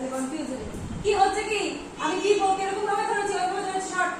তাহলে কনফিউজ হয়ে কি হচ্ছে কি? আমি কি এরকম ভাবে ধরেছি? শর্ট।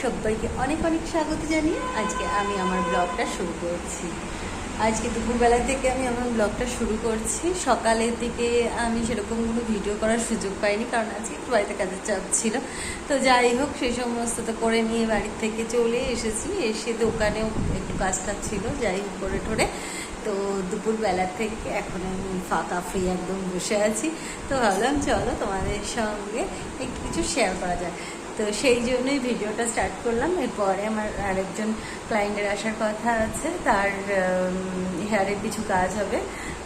সবাইকে অনেক অনেক স্বাগত জানিয়ে আজকে আমি আমার ব্লগটা শুরু করছি। আজকে দুপুরবেলা থেকে আমি আমার ব্লগটা শুরু করছি। সকালের দিকে আমি সেরকম কোনো ভিডিও করার সুযোগ পাইনি কারণ আজকে একটু বাড়িতে কাজের চাপ ছিল। তো যাই হোক, সেই সমস্ত তো করে নিয়ে বাড়ির থেকে চলে এসেছি। এসে দোকানেও একটু কাজ টাজ ছিল, যাই হোক করে ঠোরে তো দুপুরবেলা থেকে এখন আমি ফাঁকা ফ্রি একদম বসে আছি। তো ভাবলাম, চলো তোমাদের সঙ্গে কিছু শেয়ার করা যায় তো সেই জন্যই ভিডিওটা স্টার্ট করলাম। এরপরে আমার আরেকজন ক্লায়েন্টের আসার কথা আছে। তার হেয়ারের কিছু কাজ হবে।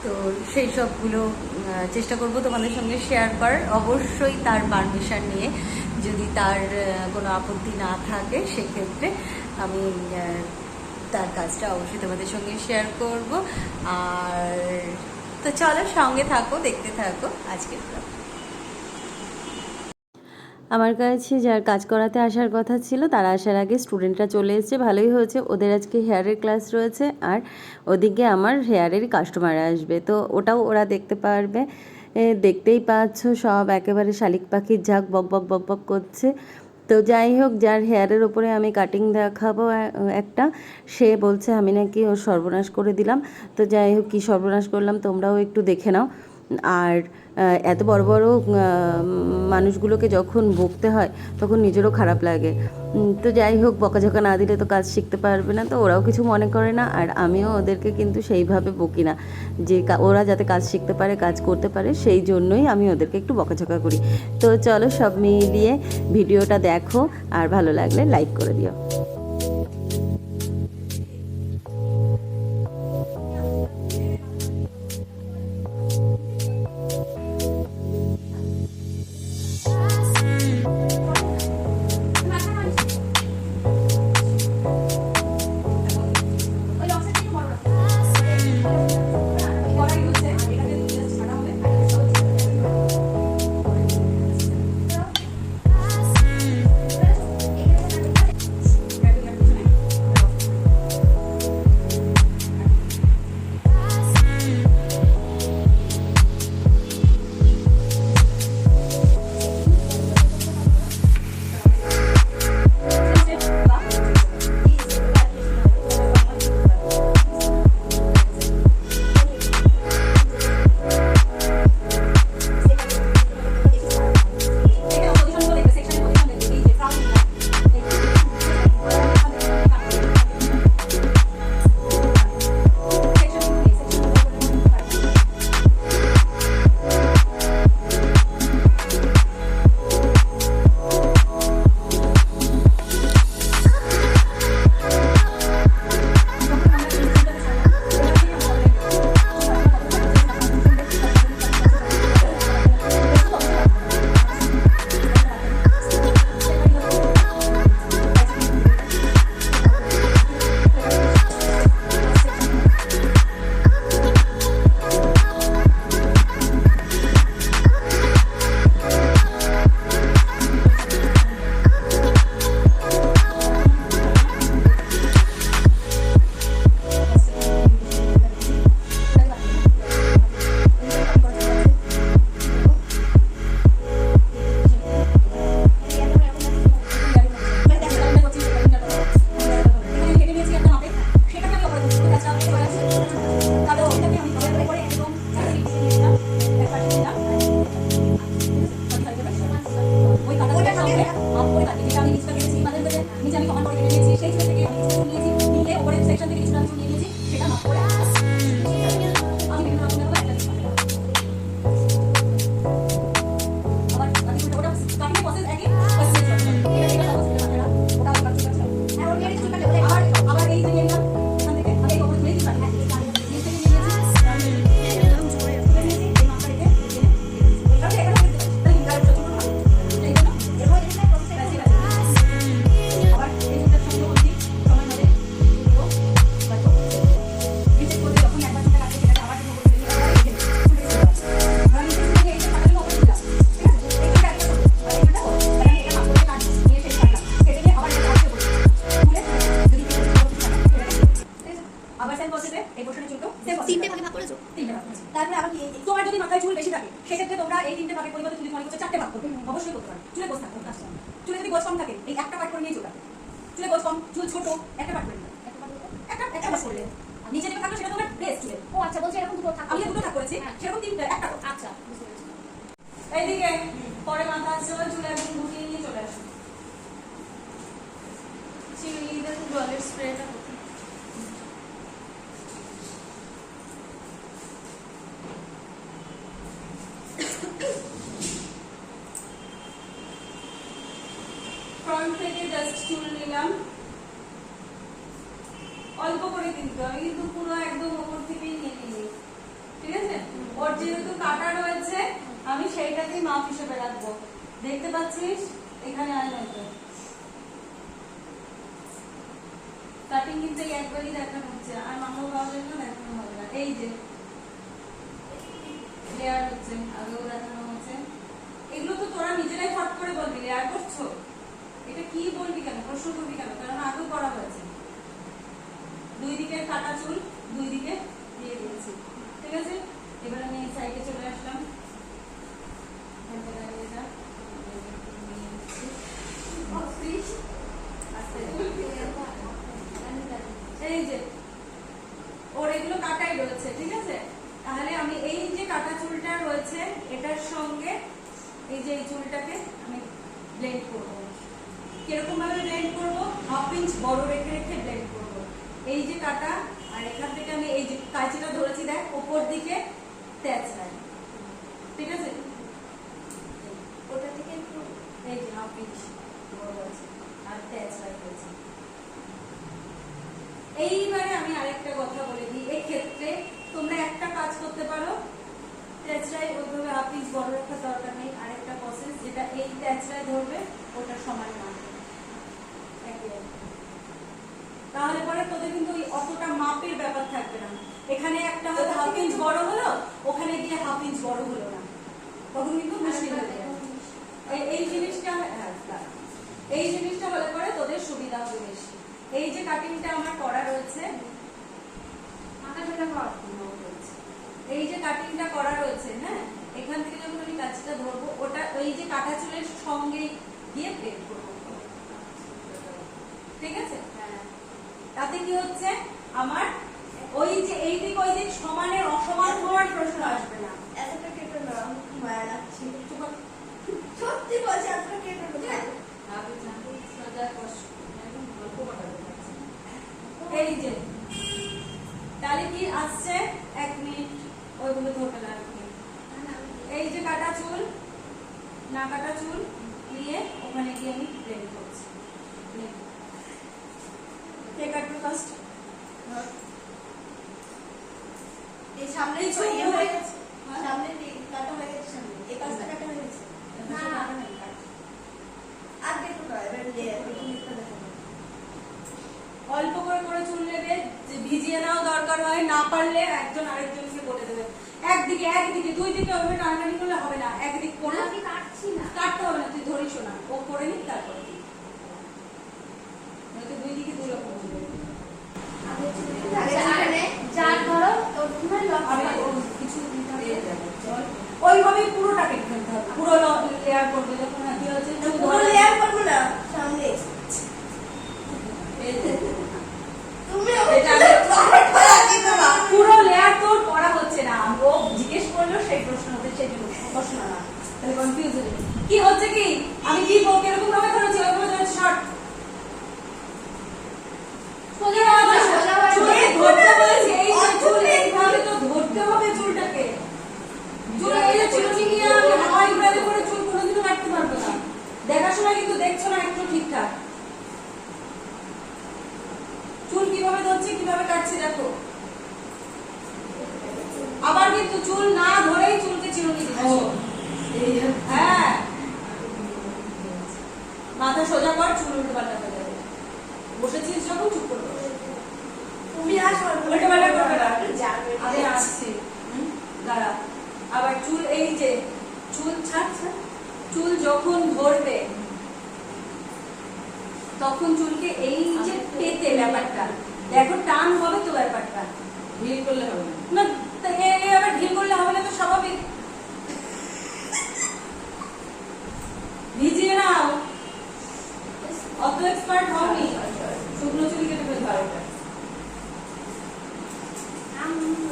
তো সেই সবগুলো চেষ্টা করব তোমাদের সঙ্গে শেয়ার করার। অবশ্যই তার পারমিশন নিয়ে যদি তার কোনো আপত্তি না থাকে, সেক্ষেত্রে আমি তার কাজটা অবশ্যই তোমাদের সঙ্গে শেয়ার করব। আর তো চলো সঙ্গে থাকো, দেখতে থাকো আজকের ব্লগ আমার কাছে যার কাজ করাতে আসার কথা ছিল, তারা আসার আগে স্টুডেন্টরা চলে এসেছে। ভালোই হয়েছে। ওদের আজকে হেয়ারের ক্লাস রয়েছে আর ওদিকে আমার হেয়ারের কাস্টমার আসবে। তো ওটাও ওরা দেখতে পারবে। দেখতেই পাচ্ছ সব একেবারে শালিক পাখির ঝাঁক বক বক বক বক করছে। তো যাই হোক, যার হেয়ারের ওপরে আমি কাটিং দেখাবো একটা, সে বলছে, আমি নাকি ওর সর্বনাশ করে দিলাম। তো যাই হোক, কী সর্বনাশ করলাম তোমরাও একটু দেখে নাও। আর এত বড় বড় মানুষগুলোকে যখন বকতে হয়, তখন নিজেরও খারাপ লাগে। তো যাই হোক, বকাঝকা না দিলে তো কাজ শিখতে পারবে না, তো ওরাও কিছু মনে করে না, আর আমিও ওদেরকে কিন্তু সেইভাবে বকি না। যে ওরা যাতে কাজ শিখতে পারে, কাজ করতে পারে, সেই জন্যই আমি ওদেরকে একটু বকাঝকা করি। তো চলো সব মিলিয়ে ভিডিওটা দেখো, আর ভালো লাগলে লাইক করে দিও। এই পোর্শনের তিনটে তিনটে ভাগ যদি মাথায় চুল বেশি থাকে সেক্ষেত্রে তোমরা এই তিনটে ভাগের পরিবর্তে চারটে ভাগ অবশ্যই করতে পারো। চুলে গোছ আচ্ছা। থাকে একটা পাট নিয়ে চুল চুলে ছোট একটা পাট ও আচ্ছা বলছো এরকম করেছি হ্যাঁ। সেরকম তিনটা একটা আচ্ছা এইদিকে পরে মাথা আসছে চুলে একদম গুটিয়ে নিয়ে চলে আসো জলের স্প্রেটা নিলাম অল্প করে কিন্তু আমি কিন্তু পুরো একদম ওপর থেকেই নিয়ে নিই ঠিক আছে? ওর যেহেতু কাটা রয়েছে, আমি সেইটাকেই মাপ হিসেবে রাখব। দেখতে পাচ্ছিস? এখানে আয় নয়তো কাটিং কিন্তু একবারই দেখানো হচ্ছে, আর মামা পাওয়ার জন্য দেখানো হবে না। এই যে লেয়ার হচ্ছে আগেও দেখানো হচ্ছে এগুলো তো তোরা নিজেরাই ফট করে বলবি লেয়ার করছ এটা কি বলবি কেন প্রশ্ন করবি কেন কারণ আগেও করা হয়েছে। দুই দিকের কাটা চুল, দুই দিকে দিয়ে দিয়েছি। ঠিক আছে? এবার আমি সাইডে চলে আসলাম। এই যে, ওর এগুলো কাটাই রয়েছে, ঠিক আছে? তাহলে আমি এই যে কাটা চুলটা রয়েছে, এটার সঙ্গে এই যে এই চুলটাকে আমি ব্লেন্ড করব। কীরকম ভাবে ইঞ্চ বড় রেখে রেখে ব্লেন্ড করব। এই যে কাটা, আর এখান থেকে আমি এই যে কাঁচিটা ধরেছি, দেখ, ওপর দিকে তেজ ঠিক আছে? ওটা থেকে একটু এই যে হাফ ইঞ্চ বড় আছে, আর তেজ রয়েছে। এইবারে আমি আরেকটা কথা বলে দিই এই ক্ষেত্রে তোমরা একটা কাজ করতে পারো। তেচড়াই ওইভাবে হাফ ইঞ্চ বড় রাখার দরকার নেই। আরেকটা প্রসেস যেটা এই তেচড়ায় ধরবে ওটা সমান মাপবে একই রকম। তাহলে পরে তোদের কিন্তু ওই অতটা মাপের ব্যাপার থাকবে না। এখানে একটা হয়তো হাফ ইঞ্চ বড় হলো ওখানে গিয়ে হাফ ইঞ্চ বড় হলো না। তখন কিন্তু মুশকিল হয়ে যাবে এই- জিনিসটা হ্যাঁ, এই জিনিসটা হলে পরে তোদের সুবিধা হবে বেশি। এই যে কাটিংটা আমার করা রয়েছে এই যে কাটিংটা করা রয়েছে হ্যাঁ এখান থেকে যখন আমি কাজটা ধরবো ওটা ওই যে কাটা চুলের সঙ্গে গিয়ে প্লেট করব ঠিক আছে তাতে কি হচ্ছে আমার ওই যে এই দিক ওই দিক সমানের অসমান হওয়ার প্রশ্ন আসবে না। এতটা কেটে না মায়া লাগছে? একটু সত্যি বলছি এতটা কেটে না। এই যে তাহলে কি আসছে এক মিনিট ওইগুলো ধরতে লাগবে এই যে কাটা চুল না কাটা চুল নিয়ে ওখানে গিয়ে আমি ব্লেন্ড করছি। কে কাটবে ফার্স্ট এই সামনে ইয়ে হয়ে গেছে হ্যাঁ? সামনে কাটা হয়ে গেছে সামনে এই পাশটা কাটা হয়ে গেছে আর না দেখো অল্প করে করে চুল নেবে যে ভিজিয়ে নাও দরকার হয় না পারলে একজন আরেকজনকে বলে দেবে। একদিকে একদিকে দুই দিকে ওইভাবে টানাটানি করলে হবে না। একদিক করে আমি কাটছি না কাটতে হবে না তুই ধরিস না ও করে নিক তারপরে দিই। নয়তো দুই দিকে দুই রকম হবে আগে আচ্ছা, আর যেখানে যার ধরো ওখানে লক আমি ও কিছু দিয়ে যাব চল ওইভাবেই পুরোটাকে ফেলতে হবে পুরো লেয়ার করবে যখন হাতি হচ্ছে চুল পুরো ধরে- লেয়ার করব না সামনে এই যে, তুমি এটা আগে- দিতে না পুরো লেয়ার তোর করা হচ্ছে না ও জিজ্ঞেস করল সেই প্রশ্ন হতে সেই জন্য প্রশ্ন না তাহলে কনফিউজ হয়ে যাবে। কি হচ্ছে কি আমি কি বলব এরকম ভাবে ধরেছি ওইভাবে ধরেছি শর্ট সোজা হয়ে যাবে, সোজা হয়ে চুলে যাবে। ধরতে বলেছি এই যে চুল এইভাবে তো ধরতে হবে চুলটাকে চুল এই যে চিরুনি নিয়ে আমি হাওয়াই উড়ালে করে চুল কোনোদিনও কাটতে পারব না দেখার সময় কিন্তু দেখছ না একটু ঠিকঠাক চুল কীভাবে ধরছে কীভাবে কাটছে দেখো আবার কিন্তু চুল না ধরেই চুলকে চিরুনি দিচ্ছি হ্যাঁ মাথা সোজা কর চুল উল্টো পাল্টা হয়ে যাবে। বসেছিস যখন চুপ করে তুমি আসো উল্টো পাল্টা করবে না। আমি আসছি। দাঁড়া। আবার চুল এই যে চুল ছাড় চুল যখন ধরবে তখন চুলকে এই যে পেতে ব্যাপারটা দেখো টান হবে তো ব্যাপারটা। হিল করলে হবে না। আবার ঢিল করলে হবে না তো স্বাভাবিক। ভিজিয়ে নাও। অত এক্সপার্ট হওনি শুকনো চুরি কেটে ফেলতে পারবে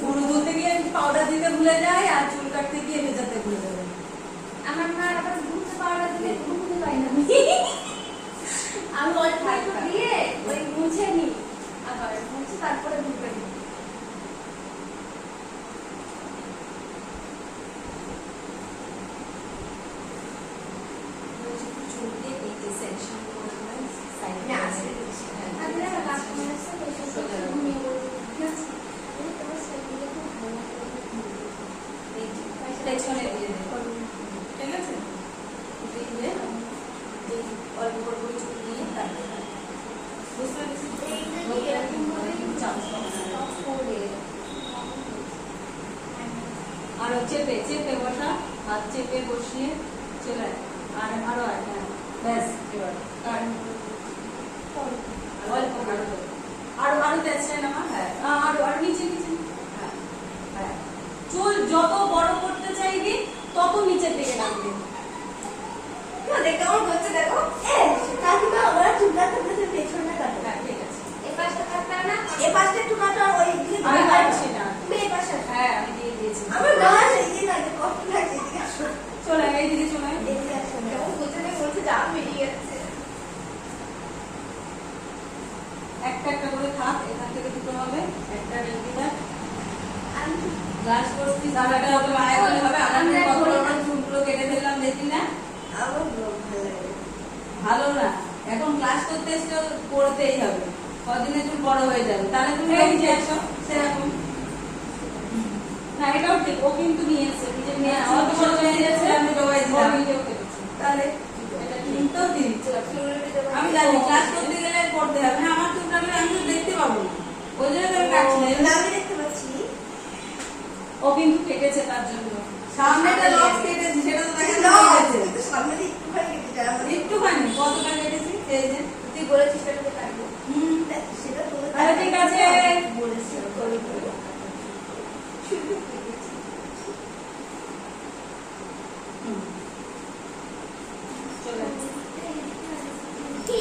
পুরো বলতে গিয়ে পাউডার দিতে ভুলে যায় আর চুল কাটতে গিয়ে ভেজাতে ভুলে যাবে আমার মা আবার ঘুরতে পাউডার দিলে ঘুরতে পাই না। আমি অল্প দিয়ে ওই মুছে নি আবার মুছে তারপরে ঘুরতে নি চুল দিয়ে এই যে সেকশন করে সাইড না, আসলে আমি না কাস্টমার এসে বসে বসে ঘুমিয়ে পড়ি। ঠিক আছে? এই তোমার সাইকেলে খুব ভালো করে ঘুমিয়ে। ঠিক আছে দিয়ে অল্প করে করে নিয়ে তারপরে বুঝতে পেরেছি। আর চেপে চেপে বসা, হাত চেপে বসিয়ে চলে আয়। আর আরও আয় হ্যাঁ ব্যাস এবার কাট। অল্প আরও আরও আরও তেজটা হ্যাঁ। আরও আরও নিচে নিচে। হ্যাঁ হ্যাঁ। চুল যত বড় করতে চাইবি তত নিচের দিকে নামবে। আমার করছে দেখো। কাকিমা ওরা চুলটা কাটতে পেছনে কাটো হ্যাঁ ঠিক আছে। এ পাশটা কাটবে না? এ পাশটা একটু কাটো আর ওই দিকে আমি কাটো। কাটছি না তুমি এই পাশে আসো। হ্যাঁ আমি দিয়ে দিয়েছি আমার না এই লাগে কষ্ট লাগছে এদিকে আসো চলে আয়, এইদিকে চলে আয়। এদিকে আসো কেমন গোছাতে বলছে জাম বেরিয়ে যাচ্ছে। একটা একটা করে থাক এখান থেকে দুটো হবে ভালো না এখন ক্লাস করতে হবে কদিনে বড় হয়ে যাবে তাহলে তুমি আসো সেরকম না এটাও ঠিক ও কিন্তু নিয়ে হ্যাঁ, হয়ে গেছে আমি জানি ক্লাস করতে গেলে করতে হবে। না আমার চুল কাটলে আমি দেখতে পাবো না। তো আমি কাটছি না না, আমি দেখতে পাচ্ছি ও কিন্তু কেটেছে তার জন্য সামনেটা লক কেটেছে সেটা তো দেখা যাচ্ছে সামনে একটুখানি কেটে একটুখানি কতটা কেটেছি এই যে তুই বলেছিস সেটাকে কাটবো। হুম সেটা তোমার আরে ঠিক আছে। বলেছি হুম। চলে আসছে। কি?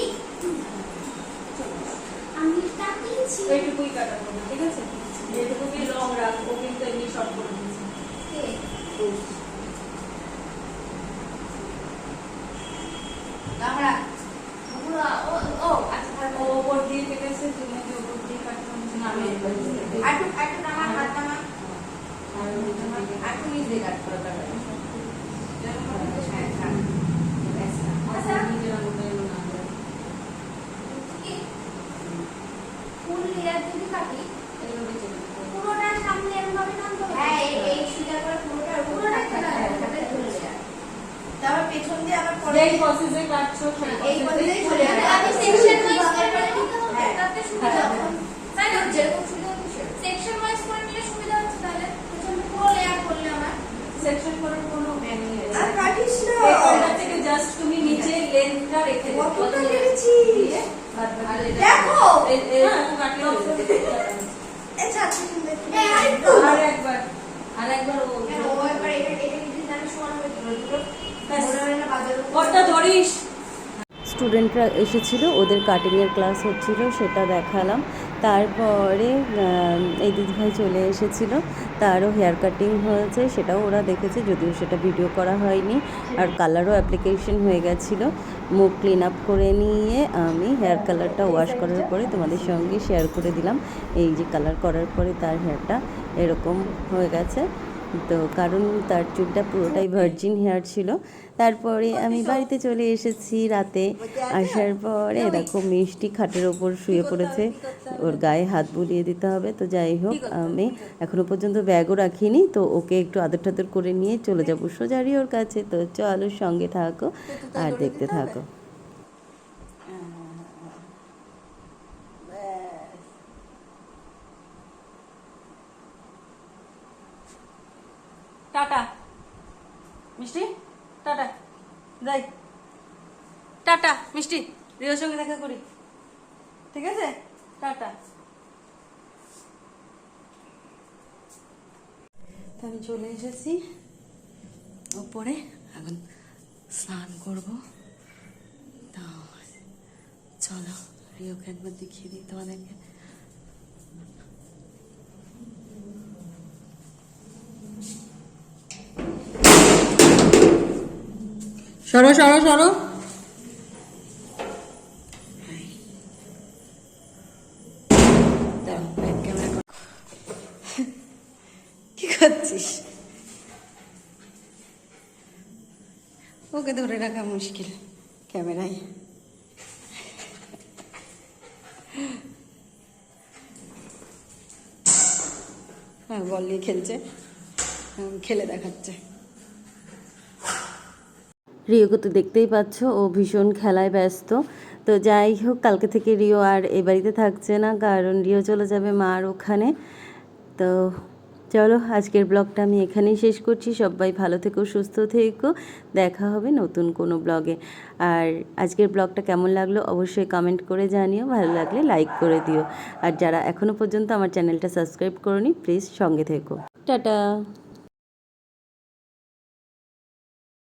আমি কাটিয়েছি। এইটুকুই কাটাবো না ঠিক আছে এইটুকুই লং রাখ ও কিন্তু এমনি শর্ট করে দিয়েছে কে? আমরা ওগুলো, ও, ও, আচ্ছা, ভালো। ও ওপর দিয়ে কেটেছে তুমি যে ওপর দিয়ে কাটতে হচ্ছে না আমি একবার দিয়ে দিই। আরেকটু, আরেকটু নামা, হাত নামা। আর ওই যে দিকে। আরেকটু নিচ দিয়ে কাটতে হবে, কাটবে। আচ্ছা নিজের আঙুলটা যেন না ধরে। কি? ফুল layer যদি কাটি, এইভাবে চলে যাবে। পুরোটা সামনে এরমভাবে টানতে হবে? হ্যাঁ, এই- এই সোজা করে পুরোটা, পুরোটাই টানতে হবে, ওটাই ফুল layer। তারপর পেছন দিয়ে প্রসেসে কাটছো এই প্রসেসেই চলে যাবে। আমি section wise করে নিতে হবে, হ্যাঁ। তাতে সুবিধা হ্যাঁ। হবে। তাই না? যেরকম সুবিধা হচ্ছে সেরকম। করে নিলে সুবিধা হচ্ছে তাহলে। পেছনে পুরো layer করলে আমার। সেকশন করার কোনো ম্যান নেই আর কাটিস না এটা থেকে জাস্ট তুমি নিচে লেন্থটা রেখে দেবে কতটা এটা- দেখো। এ- এ- এরকম কাটলে হয়ে যাবে। এ ছাড়ছি কিন্তু এই, আরেকটু। আর একবার আর একবার ও কেন, ও একবার এটা- এটা যদি জানে সমান হয়ে দিল, দুটো ব্যাস। মনে হয় না বাজারে ওটা ধরিস স্টুডেন্টরা এসেছিল, ওদের কাটিংয়ের ক্লাস হচ্ছিল, সেটা দেখালাম। তারপরে এই দিদিভাই চলে এসেছিল, তারও হেয়ার কাটিং হয়েছে, সেটাও ওরা দেখেছে, যদিও সেটা ভিডিও করা হয়নি। আর কালারও অ্যাপ্লিকেশন হয়ে গেছিল। মুখ ক্লিন আপ করে নিয়ে আমি হেয়ার কালারটা ওয়াশ করার পরে তোমাদের সঙ্গে শেয়ার করে দিলাম। এই যে কালার করার পরে তার হেয়ারটা এরকম হয়ে গেছে। তো কারণ তার চুলটা পুরোটাই ভার্জিন হেয়ার ছিল। তারপরে আমি বাড়িতে চলে এসেছি রাতে। আসার পরে দেখো মিষ্টি খাটের ওপর শুয়ে পড়েছে। ওর গায়ে হাত বুলিয়ে দিতে হবে। তো যাই হোক, আমি এখনও পর্যন্ত ব্যাগও রাখিনি। তো ওকে একটু আদর টাদর করে নিয়ে চলে যাব সোজারি ওর কাছে। তো চলো সঙ্গে থাকো আর দেখতে থাকো। টাটা। মিষ্টি? টাটা। যাই। টাটা, মিষ্টি। রিওর সঙ্গে দেখা করি। ঠিক আছে? টাটা। আমি চলে এসেছি। ওপরে এখন স্নান করব। তো চলো, রিওকে একবার দেখিয়ে দিই তোমাদেরকে। সরো সরো সরো। কি করছিস? ওকে ধরে রাখা মুশকিল ক্যামেরায়। হ্যাঁ বল নিয়ে খেলছে। খেলে দেখাচ্ছে। রিওকে তো দেখতেই পাচ্ছ, ও ভীষণ খেলায় ব্যস্ত। তো যাই হোক, কালকে থেকে রিও আর এ বাড়িতে থাকছে না, কারণ রিও চলে যাবে মার ওখানে। তো চলো, আজকের ব্লগটা আমি এখানেই শেষ করছি। সবাই ভালো থেকো, সুস্থ থেকো। দেখা হবে নতুন কোনো ব্লগে। আর আজকের ব্লগটা কেমন লাগল অবশ্যই কমেন্ট করে জানিও। ভালো লাগলে লাইক করে দিও। আর যারা এখনও পর্যন্ত আমার চ্যানেলটা সাবস্ক্রাইব করনি প্লিজ সঙ্গে থেকো। টাটা।